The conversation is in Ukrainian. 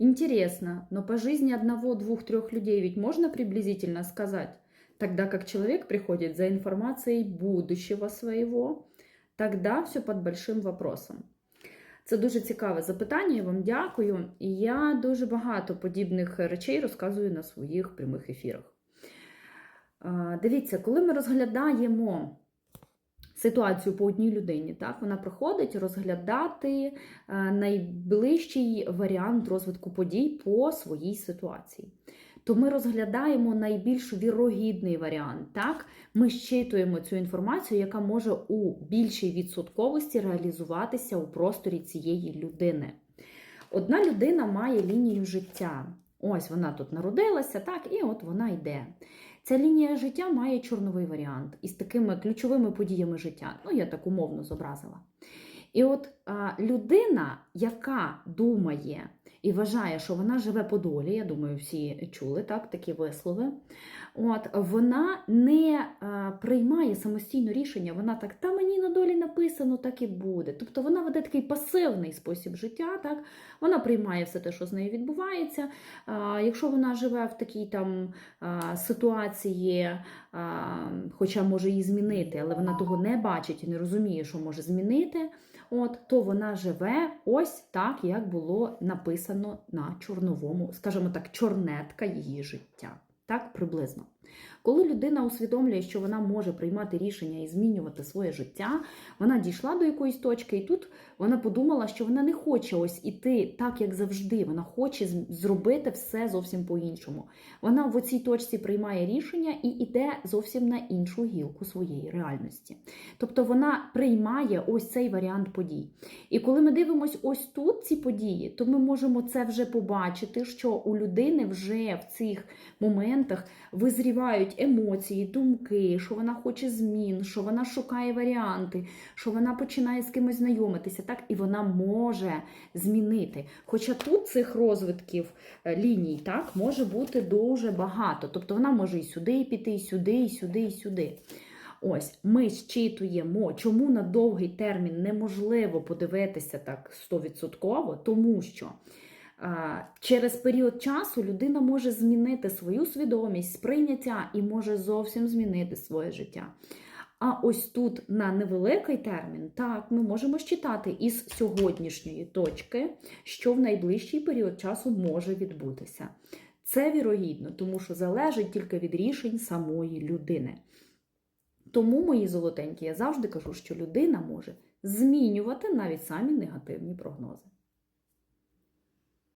Интересно, но по жизни одного, двух, трех людей ведь можно приблизительно сказать? Тогда как человек приходит за информацией будущего своего, тогда все під большим вопросом. Це дуже цікаве запитання. Я вам дякую. І я дуже багато подібних речей розказую на своїх прямих ефірах. Дивіться, коли ми розглядаємо ситуацію по одній людині, так, вона приходить розглядати е, найближчий варіант розвитку подій по своїй ситуації. То ми розглядаємо найбільш вірогідний варіант. Так? Ми щитуємо цю інформацію, яка може у більшій відсотковості реалізуватися у просторі цієї людини. Одна людина має лінію життя. Ось вона тут народилася, так, і от вона йде. Ця лінія життя має чорновий варіант із такими ключовими подіями життя. Ну, я так умовно зобразила. І от а, людина, яка думає і вважає, що вона живе по долі, я думаю, всі чули так, такі вислови. От, вона не а, приймає самостійно рішення, вона так, та мені на долі написано, так і буде. Тобто вона веде такий пасивний спосіб життя, так? вона приймає все те, що з нею відбувається. А, якщо вона живе в такій там а, ситуації, а, хоча може її змінити, але вона того не бачить і не розуміє, що може змінити, от, то вона живе ось так, як було написано на чорновому, скажімо так, чорнетка її життя. Так, приблизно. Коли людина усвідомлює, що вона може приймати рішення і змінювати своє життя, вона дійшла до якоїсь точки, і тут вона подумала, що вона не хоче ось іти так, як завжди. Вона хоче зробити все зовсім по-іншому. Вона в оцій точці приймає рішення і йде зовсім на іншу гілку своєї реальності. Тобто вона приймає ось цей варіант подій. І коли ми дивимося ось тут ці події, то ми можемо це вже побачити, що у людини вже в цих моментах визрівають емоції, думки, що вона хоче змін, що вона шукає варіанти, що вона починає з кимось знайомитися, так і вона може змінити. Хоча тут цих розвитків е, ліній так може бути дуже багато. Тобто вона може і сюди піти, і сюди, і сюди, і сюди. Ось ми щитуємо, чому на довгий термін неможливо подивитися так 100%, тому що через період часу людина може змінити свою свідомість, сприйняття і може зовсім змінити своє життя. А ось тут на невеликий термін, так, ми можемо щитати із сьогоднішньої точки, що в найближчий період часу може відбутися. Це вірогідно, тому що залежить тільки від рішень самої людини. Тому, мої золотенькі, я завжди кажу, що людина може змінювати навіть самі негативні прогнози.